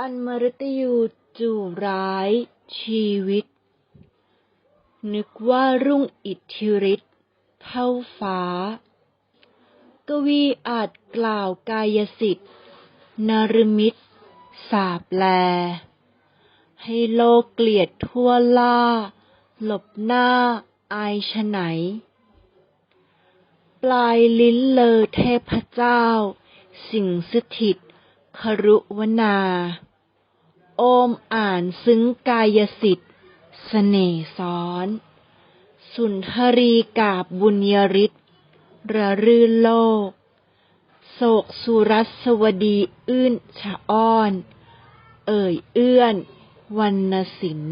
อันมฤตยูจู่ร้าย ชีวิต นึกว่ารุ่งอิทธิฤทธิ์เท่าฟ้า กวีอาจกล่าวกายสิทธิ์นรมิตสาบแล ให้โลกเกลียดทั่วล่า หลบหน้าอายฉไหน ปลายลิ้นเลอเทพเจ้า สิ่งสถิต ครุวนา โอมอ่านซึ้งกายสิทธิ์สเสน่ห์ซ้อน สุนทรีกาบบุญยริศระรื่นโลก โศกสุรัสวดีอื้นชะอ้อน เอ่ยเอื้อนวรรณสิน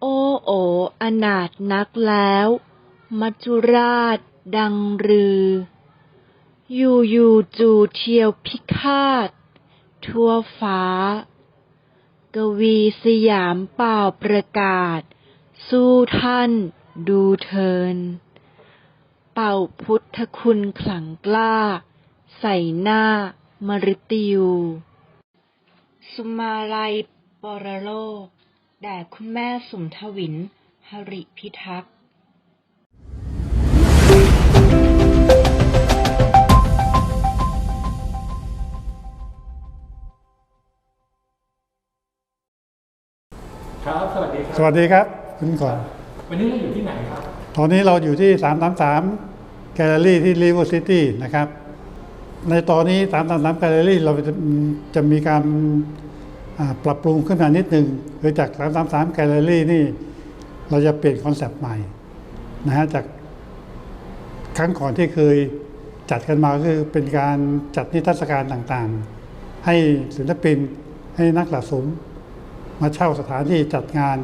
โอโออนาถนักแล้ว มัจจุราชดังรือ อยู่อยู่จู่เทียวพิฆาต ทั่วฟ้า กวีสยามเป่าประกาศ สู้ท่าน ดูเทิน เป่าพุทธคุณขลังกล้า ใส่หน้ามฤตยูสุมาลัยปรโลก แด่คุณแม่สุมทวิน หริพิทักษ์ ครับ สวัสดีครัสวัสดีครับ คุณก่อน วันนี้เราอยู่ที่ไหนครับ ตอนนี้เราอยู่ที่ 333 แกลเลอรี่ที่ River City นะครับ ในตอนนี้ 333 แกลเลอรี่เราจะจะมีการอ่าปรับปรุงขึ้นมานิดหนึ่งคือจาก 333 แกลเลอรี่นี่ เราจะเปลี่ยนคอนเซปต์ใหม่นะฮะจากครั้งก่อนที่เคยจัดกันมาก็คือเป็นการจัดนิทรรศการต่างๆ ให้ศิลปินให้นักสะสม มาเช่าสถานที่จัดงาน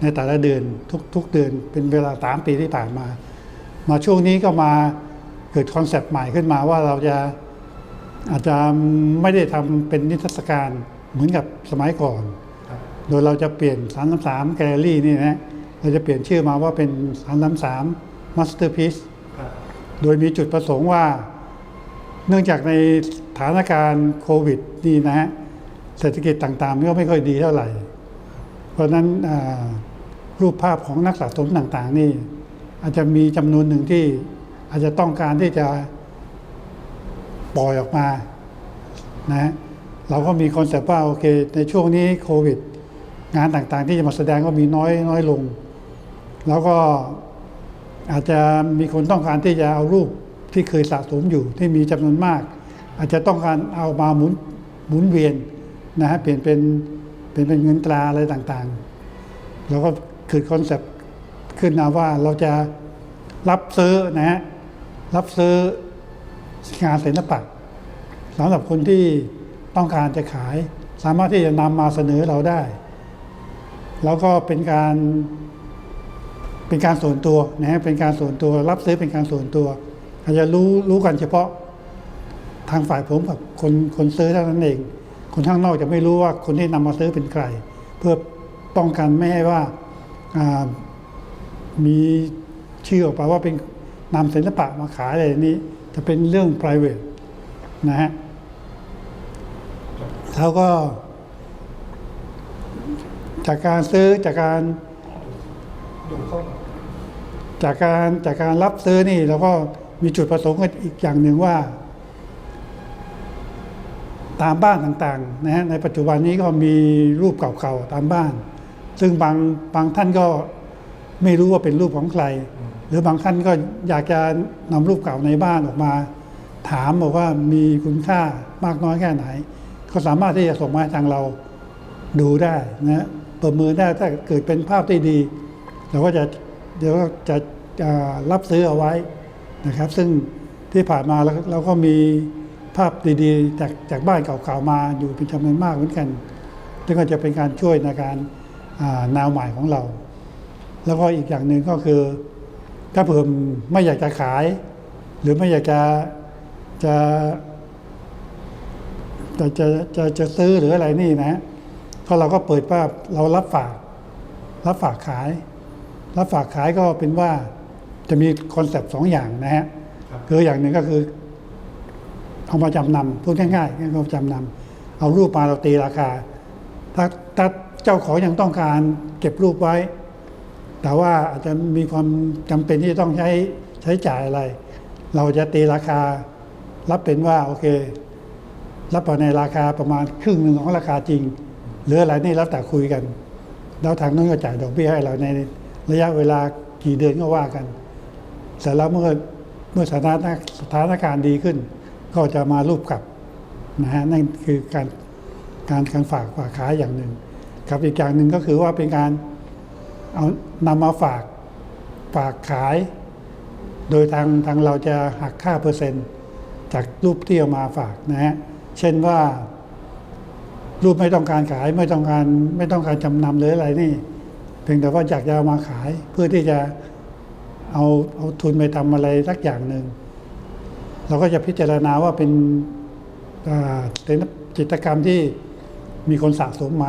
ในแต่ละเดือนทุกทุกเดือนเป็นเวลาสามปีที่ผ่านมา มาช่วงนี้ก็มาเกิดคอนเซปต์ใหม่ขึ้นมาว่าเราจะอาจจะไม่ได้ทำเป็นนิทรรศการเหมือนกับสมัยก่อนครับโดยเราจะเปลี่ยน 333 แกลเลอรี่นี่นะเราจะเปลี่ยนชื่อมาว่าเป็น 333 Masterpiece ครับโดยมีจุดประสงค์ว่า เนื่องจากในสถานการณ์โควิดนี่นะฮะเศรษฐกิจต่างๆก็ไม่ค่อยดีเท่าไหร่เพ ราะนั้นรูปภาพของนักสะสมต่างๆ นี่ อาจจะมีจำนวนหนึ่งที่อาจจะต้องการที่จะปล่อยออกมานะฮะเราก็มีคอนเซปต์ว่าโอเค ในช่วงนี้โควิด งานต่างๆ ที่จะมาแสดงก็มีน้อยน้อยลง แล้วก็อาจจะมีคนต้องการที่จะเอารูปที่เคยสะสมอยู่ที่มีจำนวนมาก อาจจะต้องการเอามาหมุนหมุนเวียนนะฮะเปลี่ยนเป็น เป็นเป็นเงินตราอะไรต่างๆแล้วก็เกิดคอนเซปต์ขึ้นมาว่าเราจะรับซื้อนะฮะรับซื้องานศิลปะสำหรับคนที่ต้องการจะขาย สามารถที่จะนำมาเสนอเราได้ แล้วก็เป็นการเป็นการส่วนตัวนะฮะเป็นการส่วนตัว รับซื้อเป็นการส่วนตัวอาจจะรู้รู้กันเฉพาะทางฝ่ายผมกับคนคนซื้อเท่านั้นเอง คนข้างนอกจะไม่รู้ว่าคนที่นำมาซื้อเป็นใคร เพื่อป้องกันไม่ให้ว่าามีชื่อออกไปว่าเป็นนำศิลปะมาขายอะไรนี้ จะเป็นเรื่อง private นะฮะแล้วก็ จากการซื้อจากการจากการจากการรับซื้อนี่เราก็มีจุดประสงค์อีกอย่างหนึ่งว่า ตามบ้านต่างๆนะฮะในปัจจุบันนี้ก็มีรูปเก่าๆตามบ้าน ซึ่งบางบางท่านก็ไม่รู้ว่าเป็นรูปของใคร หรือบางท่านก็อยากจะนำรูปเก่าในบ้านออกมา ถามบอกว่ามีคุณค่ามากน้อยแค่ไหน ก็สามารถที่จะส่งมาทางเราดูได้นะฮะประเมินได้ถ้าเกิดเป็นภาพที่ดีเราก็จะเดี๋ยวก็จะรับซื้อเอาไว้นะครับ ซึ่งที่ผ่านมาเราเราก็มี ภาพดีๆ จากจากบ้านเก่าๆมาอยู่เป็นจำนวนมากเหมือนกัน ซึ่งก็จะเป็นการช่วยในการอ่าแนวใหม่ของเรา แล้วก็อีกอย่างหนึ่งก็คือ ถ้าเพิ่มไม่อยากจะขาย หรือไม่อยากจะจะจะจะจะจะซื้อหรืออะไรนี่นะเพราะเราก็เปิดว่าเรารับฝาก รับฝากขาย รับฝากขายก็เป็นว่าจะมีคอนเซปต์สองอย่างนะฮะครับคืออย่างหนึ่งก็คือ เอามาจำนำพูดง่ายๆก็เอามาจำนำเอารูปมาเราตีราคา ถ้าถ้าเจ้าของยังต้องการเก็บรูปไว้ แต่ว่าอาจจะมีความจำเป็นที่ต้องใช้ใช้จ่ายอะไร เราจะตีราคา รับเป็นว่าโอเค รับไปในราคาประมาณครึ่งหนึ่งของราคาจริงหรืออะไรนี่แล้วแต่คุยกัน แล้วทางนู้นก็จ่ายดอกเบี้ยให้เราในระยะเวลากี่เดือนก็ว่ากัน เสร็จแล้วเมื่อเมื่อสถานสถานการณ์ดีขึ้น ก็จะมารูปกลับนะฮะนั่นคือการการการฝากฝากขายอย่างหนึ่งกับอีกอย่างหนึ่งก็คือว่าเป็นการเอานำมาฝากฝากขาย โดยทางทางเราจะหักค่าเปอร์เซ็นต์ จากรูปที่เอามาฝากนะฮะเช่นว่า รูปไม่ต้องการขายไม่ต้องการไม่ต้องการจำนำหรืออะไรนี่เพียงแต่ว่าอยากจะเอามาขายเพื่อที่จะเอาเอาทุนไปทำอะไรสักอย่างหนึ่ง เราก็จะพิจารณาว่าเป็นเป็นจิตกรรมที่มีคนสะสมไหม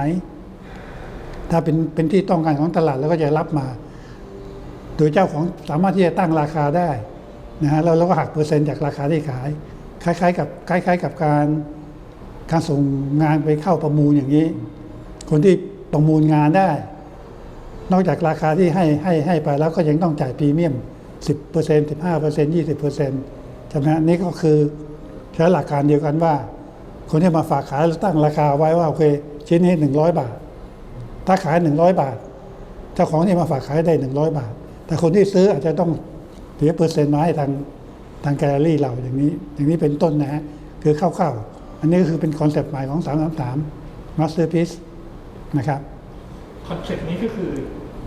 ถ้าเป็นเป็นที่ต้องการของตลาดเราก็จะรับมา โดยเจ้าของสามารถที่จะตั้งราคาได้นะฮะแล้วเราก็หักเปอร์เซ็นต์จากราคาที่ขาย คล้าย ๆ กับคล้าย ๆ กับการการส่งงานไปเข้าประมูลอย่างนี้ คนที่ประมูลงานได้ นอกจากราคาที่ให้ให้ให้ไปแล้วก็ยังต้องจ่ายพรีเมียม 10% 15% 20% ใช่ไหมฮะนี่ก็คือใช้หลักการเดียวกันว่า คนที่มาฝากขายเราตั้งราคาไว้ว่าโอเคชิ้นนี้100บาท ถ้าขาย100บาทเจ้าของที่มาฝากขายได้100บาท แต่คนที่ซื้ออาจจะต้องเสียเปอร์เซ็นต์มาให้ทางทางแกลเลอรี่เราอย่างนี้อย่างนี้เป็นต้นนะฮะคือคร่าวๆอันนี้ก็คือเป็นคอนเซปต์ใหม่ของ 333 Masterpiece นะครับคอนเซปต์นี้ก็คือ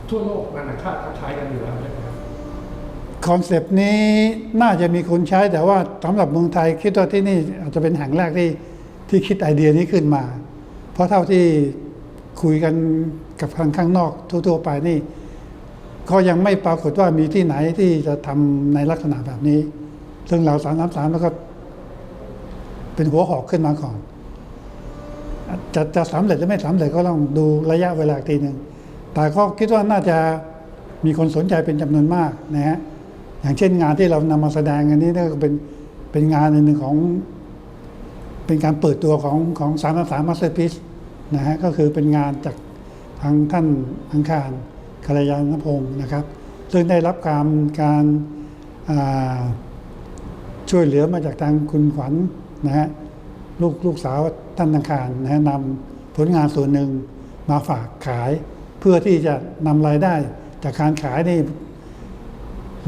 ทั่วโลกนานาชาติเขาใช้กันอยู่แล้วใช่ไหม คอนเซปต์นี้น่าจะมีคนใช้แต่ว่าสำหรับเมืองไทยคิดว่าที่นี่อาจจะเป็นแห่งแรกที่ที่คิดไอเดียนี้ขึ้นมา เพราะเท่าที่คุยกันกับทางข้างนอกทั่วๆไปนี่ ก็ยังไม่ปรากฏว่ามีที่ไหนที่จะทำในลักษณะแบบนี้ ซึ่งเราสามสามสามแล้วก็ เป็นหัวหอกขึ้นมาก่อน จะจะสำเร็จหรือไม่สำเร็จก็ต้องดูระยะเวลาอีกทีหนึ่งแต่ก็คิดว่าน่าจะมีคนสนใจเป็นจำนวนมากนะฮะ อย่างเช่นงานที่เรานำมาแสดงอันนี้นี่ก็เป็นเป็นงานหนึ่งของ เป็นการเปิดตัวของของสามสามมาสเตอร์พิสนะฮะก็คือเป็นงานจากทางท่านอังคารคารยานพงศ์นะครับ ซึ่งได้รับการการาช่วยเหลือมาจากทางคุณขวัญนะฮะลูกลูกสาวท่านอังคารนะะนำผลงานส่วนหนึ่งมาฝากขาย เพื่อที่จะนำรายได้จากการขายนี่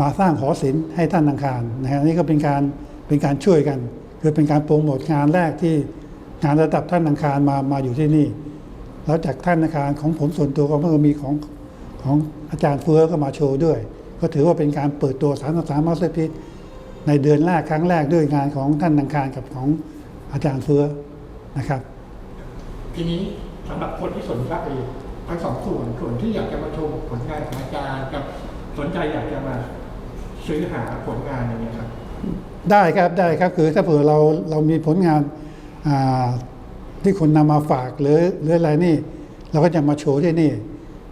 มาสร้างหอศิลป์ให้ท่านอังคารนะฮะนี่ก็เป็นการเป็นการช่วยกัน คือเป็นการโปรโมทงานแรกที่งานระดับท่านอังคารมามาอยู่ที่นี่ แล้วจากท่านอังคารของผมส่วนตัวก็เพิ่งมีของของอาจารย์เฟื้อก็มาโชว์ด้วย ก็ถือว่าเป็นการเปิดตัวสามสามมาสเตอร์พิในเดือนแรกครั้งแรกด้วยงานของท่านอังคารกับของอาจารย์เฟื้อนะครับ ทีนี้สำหรับคนที่สนใจทั้งสองส่วนส่วนที่อยากจะมาชมผลงานของอาจารย์กับสนใจอยากจะมา ซื้อหาผลงานอย่างเงี้ยครับ ได้ครับได้ครับคือถ้าเผื่อเราเรามีผลงานที่คนนำมาฝากหรือหรืออะไรนี่ เราก็จะมาโชว์ที่นี่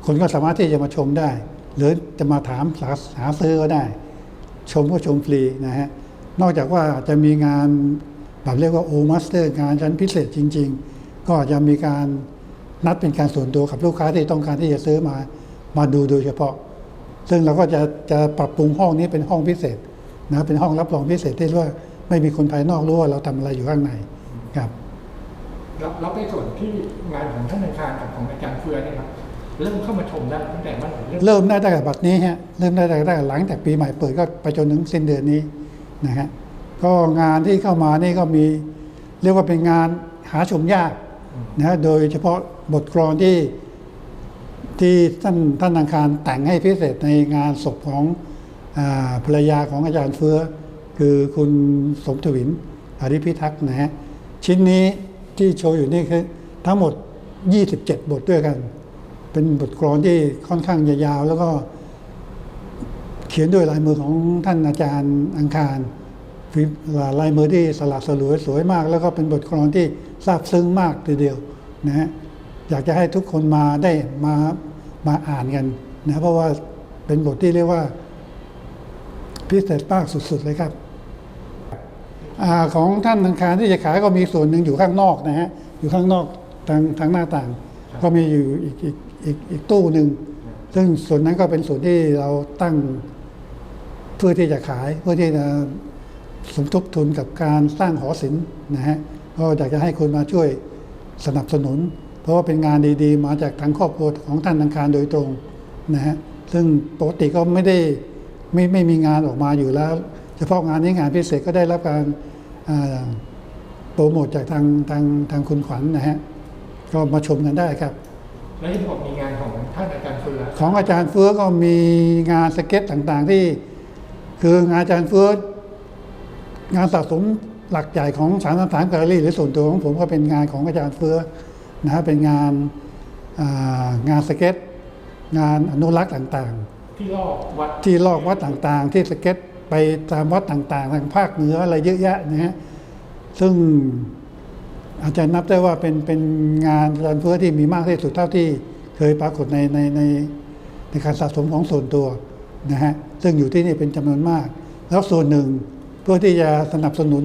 คนก็สามารถที่จะมาชมได้ หรือจะมาถามหาหาซื้อก็ได้ ชมก็ชมฟรีนะฮะนอกจากว่าจะมีงานแบบเรียกว่าโอมาสเตอร์งานชั้นพิเศษจริง ๆ ก็จะมีการนัดเป็นการส่วนตัวกับลูกค้าที่ต้องการที่จะซื้อมา มาดูโดยเฉพาะ ซึ่งเราก็จะจะปรับปรุงห้องนี้เป็นห้องพิเศษนะเป็นห้องรับรองพิเศษที่ว่าไม่มีคนภายนอกรู้ว่าเราทำอะไรอยู่ข้างในครับแล้วแล้วในส่วนที่งานของท่านอาจารย์กับของอาจารย์เฟือเนี่ยครับเริ่มเข้ามาชมได้ตั้งแต่เมื่อไหร่เริ่มเริ่มได้ตั้งแต่บัดนี้ฮะเริ่มได้ตั้งแต่หลังจากปีใหม่เปิดก็ไปจนถึงสิ้นเดือนนี้นะฮะก็งานที่เข้ามานี่ก็มีเรียกว่าเป็นงานหาชมยากนะฮะโดยเฉพาะบทกลอนที่ ที่ท่านท่านอังคารแต่งให้พิเศษในงานศพของอภรรยาของอาจารย์เฟื้อ คือคุณสมทวินอริพิทักษ์นะฮะชิ้นนี้ที่โชว์อยู่นี่คือทั้งหมด 27 บทด้วยกัน เป็นบทกลอนที่ค่อนข้างยาวแล้วก็เขียนด้วยลายมือของท่านอาจารย์อังคารลายมือที่สลักสลวยสวยมาก แล้วก็เป็นบทกลอนที่ซาบซึ้งมากทีเดียวนะฮะอยากจะให้ทุกคนมาได้มา มาอ่านกันนะเพราะว่าเป็นบทที่เรียกว่าพิเศษมากสุดๆเลยครับอของท่านอังคารที่จะขายก็มีส่วนหนึ่งอยู่ข้างนอกนะฮะอยู่ข้างนอกทางทางหน้าต่าง ก็มีอยู่อีกอีกอีกอีกตู้หนึ่งซึ่งส่วนนั้นก็เป็นส่วนที่เราตั้งเพื่อที่จะขายเพื่อที่จะสมทบทุนกับการสร้างหอศิลป์นะฮะก็อยากจะให้คุณมาช่วยสนับสนุน เพราะว่าเป็นงานดีๆ มาจากทางครอบครัวของท่านอังคารโดยตรงนะฮะซึ่งปกติก็ไม่ได้ไม่ไม่มีงานออกมาอยู่แล้ว เฉพาะงานนี้งานพิเศษก็ได้รับการอ่าโปรโมทจากทางทางทางคุณขวัญนะฮะก็มาชมกันได้ครับ และที่ผมมีงานของท่านอาจารย์เฟือของอาจารย์เฟื้อก็มีงานสเก็ตต่างๆที่ คืองานอาจารย์เฟื้องานสะสมหลักใหญ่ของสารสถานแกลเลอรี่หรือส่วนตัวของผมก็เป็นงานของอาจารย์เฟื้อ นะฮะเป็นงานอ่างานสเก็ต งานอนุรักษ์ต่างที่รอบวัดๆที่ลอกวัดต่างๆ ที่สเก็ตไปตามวัดต่างๆ ทางภาคเหนืออะไรเยอะแยะนะฮะซึ่งอาจจะนับได้ว่าเป็นเป็นงานอาจารย์เฟื้อที่มีมากที่สุดเท่าที่เคยปรากฏในในในในการสะสมของส่วนตัวนะฮะซึ่งอยู่ที่นี่เป็นจำนวนมาก แล้วส่วนหนึ่งเพื่อที่จะสนับสนุน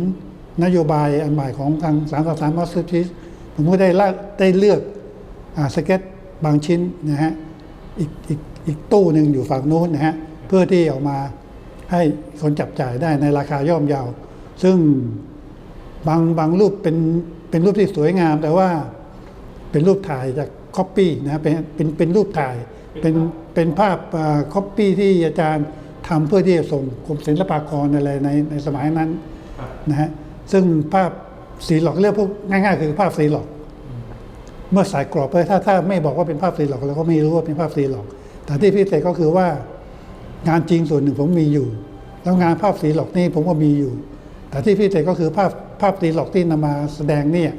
นโยบายอันใหม่ของทางสามสามมาสเตอร์ชีส ผมก็ได้ละได้เลือกอาสเก็ตบางชิ้นนะฮะอีกอีกอีกตู้หนึ่งอยู่ฝั่งนู้นนะฮะเพื่อที่ออกมาให้คนจับจ่ายได้ในราคาย่อมเยา ซึ่งบางบางรูปเป็นเป็นรูปที่สวยงาม แต่ว่าเป็นรูปถ่ายจากคอปปี้นะฮะเป็นเป็นเป็นรูปถ่าย เป็นเป็นภาพคอปปี้ที่อาจารย์ทำเพื่อที่จะส่งกรมศิลปากรอะไรในในสมัยนั้นครับนะฮะซึ่งภาพ สีหลอกเรียกพวกง่ายๆ คือภาพสีหลอก เมื่อใส่กรอบไปถ้าถ้าไม่บอกว่าเป็นภาพสีหลอกเราก็ไม่รู้ว่าเป็นภาพสีหลอก แต่ที่พิเศษก็คือว่างานจริงส่วนหนึ่งผมมีอยู่ แล้วงานภาพสีหลอกนี่ผมก็มีอยู่ แต่ที่พิเศษก็คือภาพภาพสีหลอกที่นำมาแสดงเนี่ย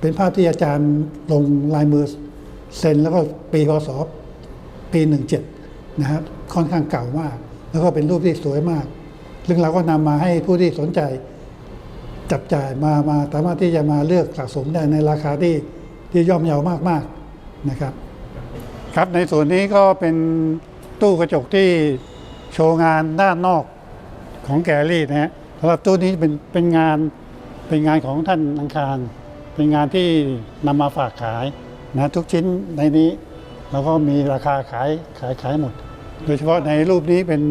เป็นภาพที่อาจารย์ลงลายมือเซ็นแล้วก็ปีพศปี17นะครับค่อนข้างเก่ามาก แล้วก็เป็นรูปที่สวยมากซึ่งเราก็นำมาให้ผู้ที่สนใจ จับจ่ายมามาสามารถที่จะมาเลือกสะสมได้ในราคาที่ที่ย่อมเยาวมากๆนะครับ ครับในส่วนนี้ก็เป็นตู้กระจกที่โชว์งานด้านนอกของแกลลี่นะฮะสำหรับตู้นี้เป็นเป็นงานเป็นงานของท่านอังคาร เป็นงานที่นำมาฝากขายนะทุกชิ้นในนี้เราก็มีราคาขายขายขายหมด โดยเฉพาะในรูปนี้เป็น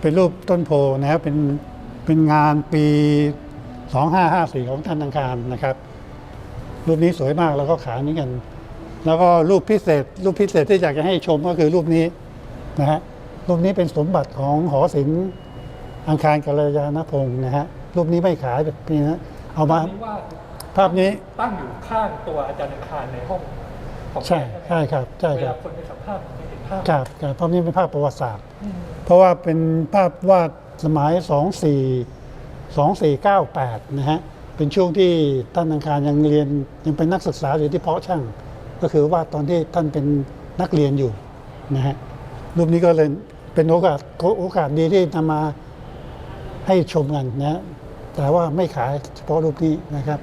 เป็นรูปต้นโพนะครับเป็นเป็นงานปี 2554 ของท่านอังคารนะครับ รูปนี้สวยมากแล้วก็ขายเหมือนกัน แล้วก็รูปพิเศษ รูปพิเศษที่อยากจะให้ชมก็คือรูปนี้นะฮะรูปนี้เป็นสมบัติของหอศิลป์อังคารกัลยาณพงศ์นะฮะรูปนี้ไม่ขายแบบนี้นะเอามานี่ว่าภาพนี้ตั้งอยู่ข้างตัวอาจารย์อังคารในห้องของใช่ใช่ครับใช่เวครัลาบคนไปสัมภาษณ์จะเห็นภาพครับครับภาพนี้เป็นภาพประวัติศาสตร์อืมเพราะว่าเป็นภาพวาดสมัย 24 2498 นะฮะ เป็นช่วงที่ท่านอังคารยังเรียนยังเป็นนักศึกษาอยู่ที่เพาะช่าง ก็คือวาดตอนที่ท่านเป็นนักเรียนอยู่นะฮะ รูปนี้ก็เลยเป็นโอกาสโอกาสดีที่นำมาให้ชมกันนะฮะแต่ว่าไม่ขายเฉพาะรูปนี้นะครับ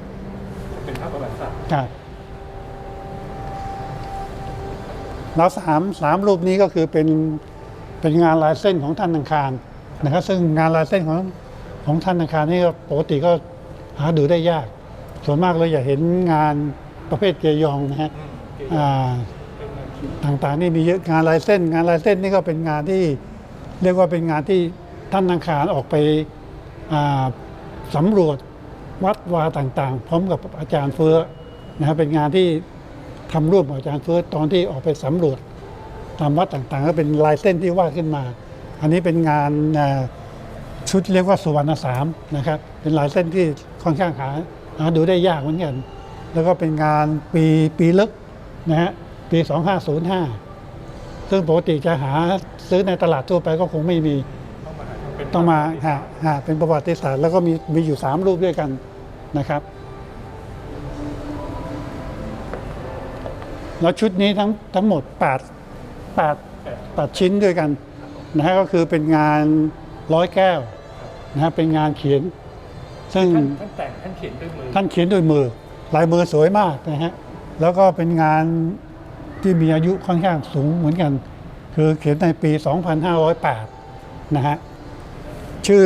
เป็นภาพประวัติศาสตร์ครับแล้วสามสามรูปนี้ก็คือเป็นเป็นงานลายเส้นของท่านอังคารนะครับ ซึ่งงานลายเส้นของ ของท่านอังคารนี่ก็ปกติก็หาดูได้ยาก ส่วนมากเราอยากเห็นงานประเภทเกยองนะฮะอืมอ่าเป็นงานคิดต่างๆนี่มีเยอะงานลายเส้น งานลายเส้นนี่ก็เป็นงานที่เรียกว่าเป็นงานที่ท่านอังคารออกไปอ่าสำรวจวัดวาต่างๆ พร้อมกับอาจารย์เฟื้อนะครับเป็นงานที่ทำร่วมกับอาจารย์เฟื้อตอนที่ออกไปสำรวจตามวัดต่างๆ ก็เป็นลายเส้นที่วาดขึ้นมา อันนี้เป็นงานอ่า ชุดเรียกว่าสุวรรณสามนะครับเป็นลายเส้นที่ค่อนข้างหาหาดูได้ยากเหมือนกัน แล้วก็เป็นงานปีปีลึกนะฮะปี 2505 ซึ่งปกติจะหาซื้อในตลาดทั่วไปก็คงไม่มีต้องมาเป็นต้องมาหาหาเป็นประวัติศาสตร์แล้วก็มีมีอยู่ 3 รูปด้วยกันนะครับ แล้วชุดนี้ทั้งทั้งหมด 8 8 8 ชิ้นด้วยกันนะฮะก็คือเป็นงานร้อยแก้ว นะฮะเป็นงานเขียน ซึ่งท่านท่านแต่งท่านเขียนด้วยมือท่านเขียนด้วยมือ ลายมือสวยมากนะฮะแล้วก็เป็นงานที่มีอายุค่อนข้างสูงเหมือนกัน คือเขียนในปี 2508 นะฮะชื่อ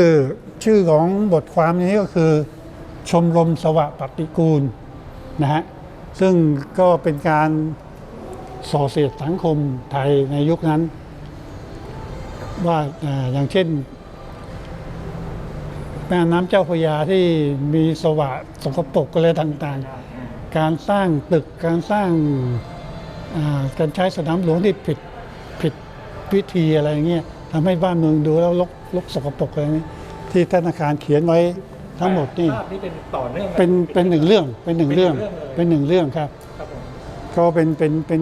ชื่อของบทความนี้ก็คือ ชมรมสวะปฏิกูลนะฮะซึ่งก็เป็นการส่อเสียดสังคมไทยในยุคนั้น ว่าอ่าอย่างเช่น แม่น้ำเจ้าพระยาที่มีสวะสกปรกอะไรต่างๆ การสร้างตึกการสร้างอ่าการใช้สนามหลวงที่ผิดผิดวิธีอะไรเงี้ยทำให้บ้านเมืองดูแล้วลกลกสกปรกอะไรนี้ที่ธนาคารเขียนไว้ทั้งหมดนี่ภาพนี้เป็นต่อเนื่องกัเป็นเป็นหนึ่งเรื่องเป็นหนึ่งเรื่องเป็เป็นนหหนึ่นึ่งงเรื่เรื่อองงครับครับผมก็เป็นเป็นเป็น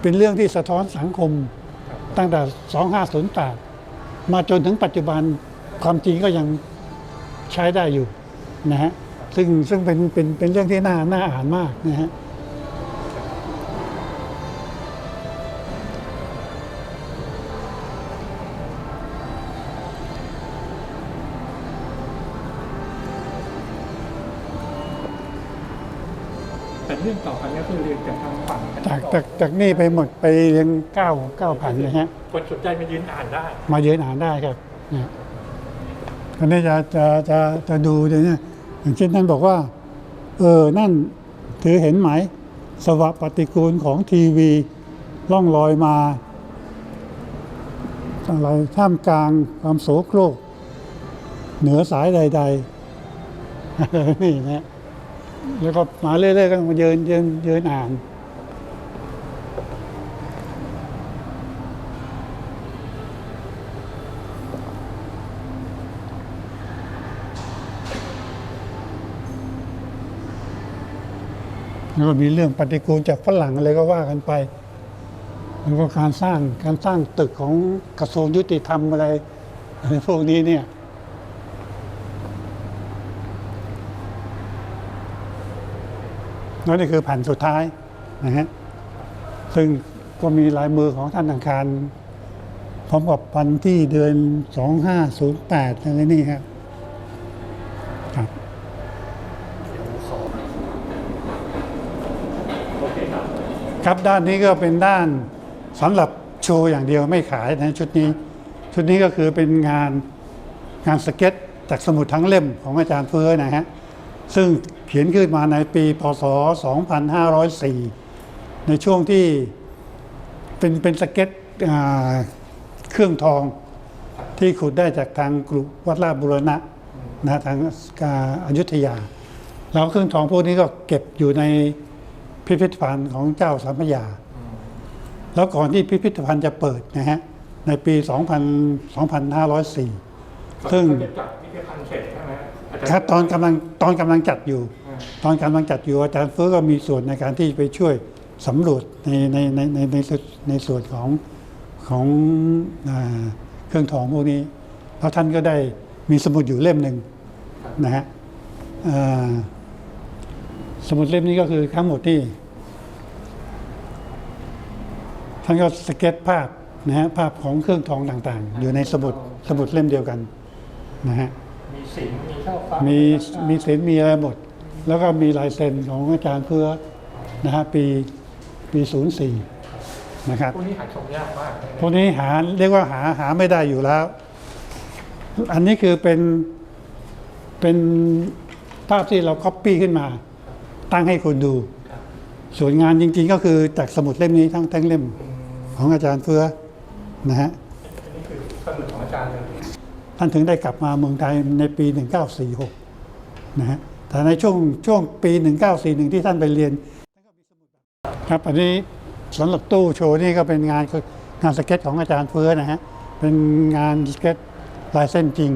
เป็นเรื่องที่สะท้อนสังคมครับตั้งแต่ 2508 มาจนถึงปัจจุบัน ความจริงก็ยังใช้ได้อยู่นะฮะซึ่งซึ่งเป็นเป็นเป็นเรื่องที่น่าน่าอ่านมากนะฮะแต่เรื่องต่อไปก็คือเรียนจากทางฝั่งจากจากจากนี่ไปหมดไปเรียงเก้าเก้าพันนะฮะคนสนใจมายืนอ่านได้ มาเยือนอ่านได้ครับนะ อันนี้จะจะจะจะดูเดี๋ยวนี้อย่างเช่นท่นบอกว่า เออ นั่นถือเห็นไหม สวะปฏิกูลของทีวีล่องลอยมา อะไรท่ามกลางความโสโครก เหนือสายใด ๆ นี่นะแล้วก็มาเรื่อยๆก็มาเยินเยินเยินอ่าน แล้วก็มีเรื่องปฏิกูลจากฝรั่งอะไรก็ว่ากันไป แล้วก็การสร้างการสร้างตึกของกระทรวงยุติธรรมอะไรอะไรพวกนี้เนี่ยแล้วนี่คือแผ่นสุดท้ายนะฮะซึ่งก็มีลายมือของท่านอังคารพร้อมกับวันที่เดือน 2508อะไรนี่ครับ โอเคครับ ครับด้านนี้ก็เป็นด้านสำหรับโชว์อย่างเดียวไม่ขายนะชุดนี้ ชุดนี้ก็คือเป็นงานงานสเก็ตจากสมุดทั้งเล่มของอาจารย์เฟื้อนะฮะซึ่งเขียนขึ้นมาในปีพศ 2504 ในช่วงที่เป็นเป็นสเก็ตเครื่องทองที่ขุดได้จากทางกรุวัดราชบุรณะนะทางอาอยุธยา แล้วเครื่องทองพวกนี้ก็เก็บอยู่ใน พิพิธภัณฑ์ของเจ้าสามพระยา แล้วก่อนที่พิพิธภัณฑ์จะเปิดนะฮะในปี 2000 2504 ซึ่งจะจัดนิทรรศการเสร็จใช่ไหมอาจารย์ครับตอนกำลังตอนกำลังจัดอยู่อ่าตอนกำลังจัดอยู่อาจารย์เฟิร์ก็มีส่วนในการที่ไปช่วยสำรวจในในในในในส่วนในส่วนของของอาเครื่องทองพวกนี้แล้วท่านก็ได้มีสมุดอยู่เล่มหนึ่งนะฮะอ่าสมุดเล่มนี้ก็คือทั้งหมดที่ ท่านก็สเก็ตภาพนะฮะภาพของเครื่องทองต่างๆ อยู่ในสมุดสมุดเล่มเดียวกันนะฮะมีสิงห์มีข้าวฟ้ามีมีมีเซ็นมีอะไรหมด แล้วก็มีลายเซ็นของอาจารย์เพื่อนะฮะปีปี04นะครับ พวกนี้หาชมยากมากเลยพวกนี้หาเรียกว่าหาหาไม่ได้อยู่แล้ว อันนี้คือเป็นเป็นภาพที่เราก๊อปปี้ขึ้นมา ตั้งให้คนดู ส่วนงานจริงๆก็คือจากสมุดเล่มนี้ทั้งทั้งเล่ม ของอาจารย์เฟื้อนะฮะนนี้คือสมุดของอาจารย์เลยท่านถึงได้กลับมาเมืองไทยในปี 1946 นะฮะแต่ในช่วงช่วงปี 1941 ที่ท่านไปเรียนครับอันนี้สำหรับตู้โชว์นี่ก็เป็นงานงานสเก็ตของอาจารย์เฟื้อนะฮะเป็นงานสเก็ตลายเส้นจริง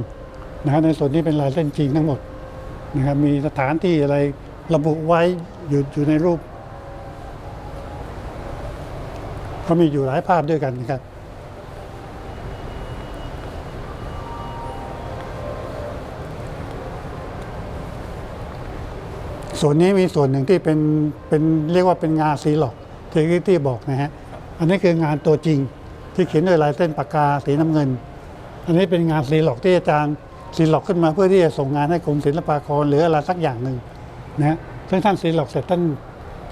นะฮะในส่วนนี้เป็นลายเส้นจริงทั้งหมดนะครับมีสถานที่อะไรระบุไว้อยู่อยู่ในรูป ก็มีอยู่หลายภาพด้วยกันนะครับ ส่วนนี้มีส่วนหนึ่งที่เป็นเป็นเรียกว่าเป็นงานซีหลอกที่ที่บอกนะฮะ อันนี้คืองานตัวจริงที่เขียนด้วยลายเส้นปากกาสีน้ำเงิน อันนี้เป็นงานซีหลอกที่อาจารย์ซีหลอกขึ้นมาเพื่อที่จะส่งงานให้กรมศิลปากรหรืออะไรสักอย่างหนึ่งนะฮะซึ่งท่านซีล็อกเสร็จท่าน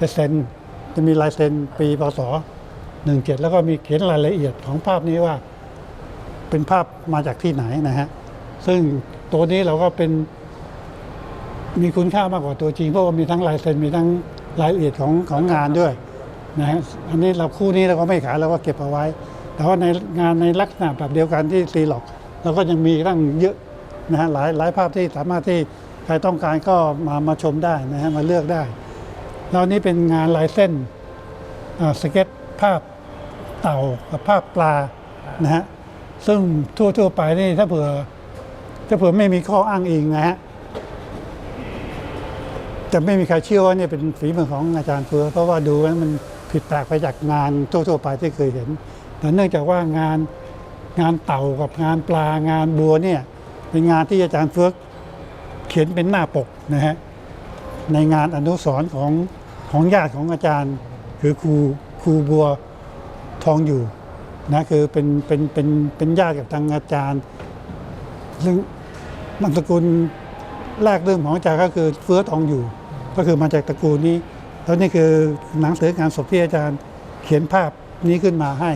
จะเซ็นจะมีลายเซ็นปีพศ 17 แล้วก็มีเขียนรายละเอียดของภาพนี้ว่า เป็นภาพมาจากที่ไหนนะฮะ ซึ่งตัวนี้เราก็เป็นมีคุณค่ามากกว่าตัวจริง เพราะว่ามีทั้งลายเซ็นมีทั้งรายละเอียดของของงานด้วยนะฮะอันนี้เราคู่นี้เราก็ไม่ขายเราก็เก็บเอาไว้ แต่ว่าในงานในลักษณะแบบเดียวกันที่ซีล็อกเราก็ยังมีตั้งเยอะนะฮะหลายหลายภาพที่สามารถที่ใครต้องการก็มามาชมได้นะฮะมาเลือกได้แล้วนี่เป็นงานลายเส้นอ่าสเก็ตภาพ เต่ากับภาพปลานะฮะซึ่งทั่วๆไปนี่ถ้าเผื่อถ้าเผื่อไม่มีข้ออ้างอิงนะฮะจะไม่มีใครเชื่อว่าเนี่ยเป็นฝีมือของอาจารย์เฟือเพราะว่าดูแล้วมันผิดแปลกไปจากงานทั่วๆไปที่เคยเห็นแต่เนื่องจากว่างานงานเต่ากับงานปลางานบัวเนี่ยเป็นงานที่อาจารย์เฟือกเขียนเป็นหน้าปกนะฮะในงานอนุสรณ์ของของญาติของอาจารย์ คือครูครูบัว ทองอยู่นะคือเป็นเป็นเป็นเป็นญาติกับทางอาจารย์ ซึ่งนามสกุลแรกเริ่มของอาจารย์ก็คือเฟื้อทองอยู่ ก็คือมาจากตระกูลนี้แล้วนี่คือหนังสืองานศพที่อาจารย์เขียนภาพนี้ขึ้นมาให้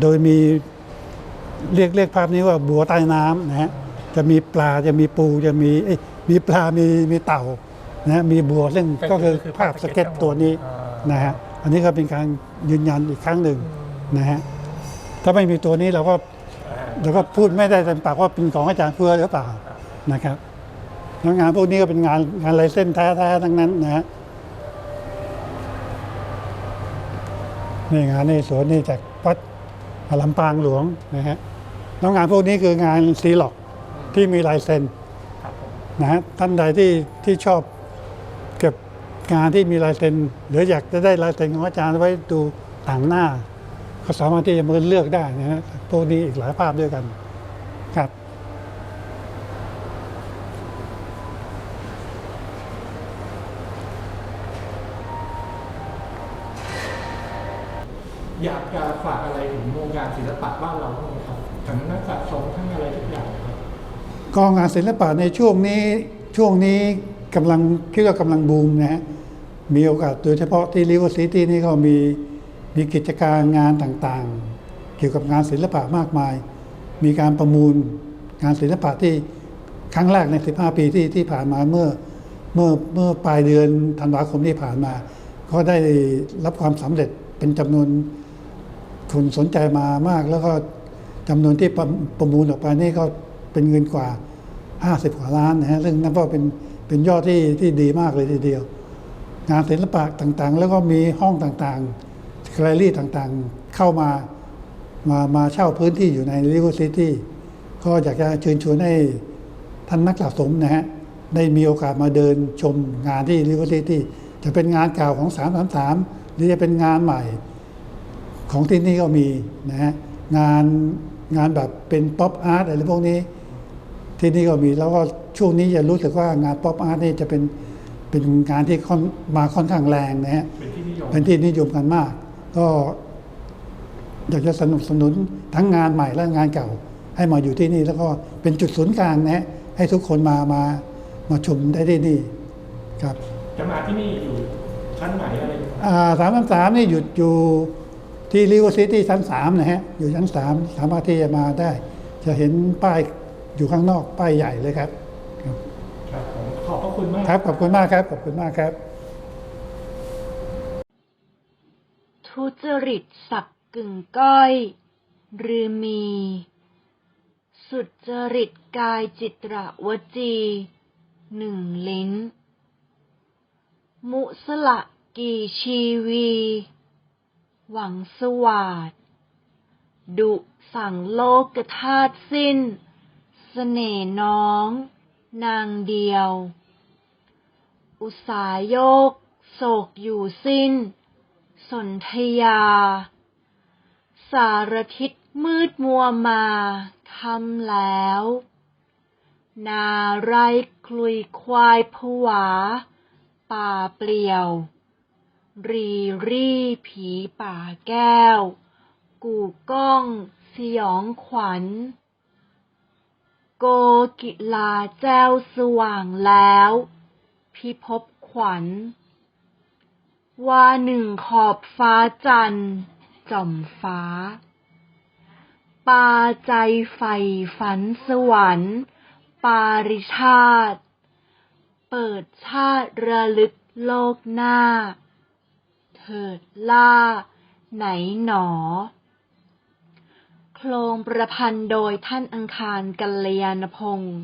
โดยมีเรียกเรียกภาพนี้ว่าบัวใต้น้ำนะฮะจะมีปลาจะมีปูจะมีเอ้ยมีปลามีมีเต่านะฮะมีบัวซึ่งก็คือภาพสเก็ตตัวนี้อ่านะฮะอันนี้ก็เป็นการยืนยันอีกครั้งหนึ่ง นะฮะถ้าไม่มีตัวนี้เราก็อ่าเราก็พูดไม่ได้เต็มปากว่าเป็นของอาจารย์เพื่อหรือเปล่านะครับแล้วงานพวกนี้ก็เป็นงานงานลายเส้นแท้ๆทั้งนั้นนะฮะนี่งานในสวนนี่จากวัดลำปางหลวงนะฮะแล้วงานพวกนี้คืองานซีล็อกที่มีลายเซ็นครับผมนะฮะท่านใดที่ที่ชอบเก็บงานที่มีลายเซ็นหรืออยากจะได้ลายเซ็นของอาจารย์ไว้ดูต่างหน้า ก็สามารถที่จะมาเลือกได้นะฮะพวกนี้อีกหลายภาพด้วยกันครับอยากจะฝากอะไรถึงวงการศิลปะบ้านเราบ้างไหมครับทั้งนักสะสมทั้งอะไรทุกอย่างครับกองงานศิลปะในช่วงนี้ช่วงนี้กำลังคิดว่ากำลังบูมนะฮะมีโอกาสโดยเฉพาะที่ริเวอร์ซิตี้นี่ก็มี มีกิจการงานต่างๆ เกี่ยวกับงานศิลปะมากมาย มีการประมูลงานศิลปะที่ครั้งแรกใน 15 ปีที่ที่ผ่านมาเมื่อเมื่อเมื่อปลายเดือนธันวาคมที่ผ่านมา ก็ได้รับความสำเร็จเป็นจำนวนคนสนใจมามาก แล้วก็จำนวนที่ประประมูลออกไปนี่ก็เป็นเงินกว่า 50 กว่าล้านนะฮะซึ่งนับว่าเป็นเป็นยอดที่ที่ดีมากเลยทีเดียว งานศิลปะต่างๆ แล้วก็มีห้องต่างๆ แกลเลอรี่ต่างๆ เข้ามามามาเช่าพื้นที่อยู่ในริเวอร์ซิตี้ก็อยากจะเชิญชวนให้ท่านนักสะสมนะฮะได้มีโอกาสมาเดินชมงานที่ริเวอร์ซิตี้จะเป็นงานเก่าของ 333 หรือจะเป็นงานใหม่ ของที่นี่ก็มีนะฮะงานงานแบบเป็นป๊อปอาร์ตอะไรพวกนี้ ที่นี่ก็มีแล้วก็ช่วงนี้จะรู้สึกว่างานป๊อปอาร์ตนี่จะเป็นเป็นงานที่ค่อนมาค่อนข้างแรงนะฮะเป็นที่นิยมเป็นที่นิยมกันมาก ก็อยากจะสนับสนุนทั้งงานใหม่และงานเก่า ให้มาอยู่ที่นี่ แล้วก็เป็นจุดศูนย์กลางนะฮะให้ทุกคนมามามาชมได้ที่นี่ครับจะมาที่นี่อยู่ชั้นไหนอะไรอย่างเงี้ยสามสามนี่หยุดอยู่ที่ริเวอร์ซิตี้ชั้นสามนะฮะอยู่ชั้นสามสามารถที่จะมาได้ จะเห็นป้ายอยู่ข้างนอกป้ายใหญ่เลยครับ ครับผมขอบพระคุณมากครับขอบคุณมากครับขอบคุณมากครับ ทุจริตสักกึ่งก้อย หรือมี สุจริตกายจิตรวจีหนึ่งลิ้น มุสละกี่ชีวี หวังสวาดดุสั่งโลกธาตุสิ้นเสน่น้อง นางเดียว อุสาโยกโศกอยู่สิ้น สนธยา สารทิศมืดมัวมาคำแล้ว นาไรคลุยควายผวา ป่าเปลี่ยว รีรี่ผีป่าแก้ว กู่ก้องสยองขวัญ โกกิลาแจ้วสว่างแล้ว พิภพขวัญ ว่าหนึ่งขอบฟ้าจันทร์จ่อมฟ้า ปาใจใฝ่ฝันสวรรค์ ปาริชาติ เปิดชาติระลึกโลกหน้า เถิดล่า ไหนหนอ โครงประพันธ์โดยท่านอังคารกัลยาณพงศ์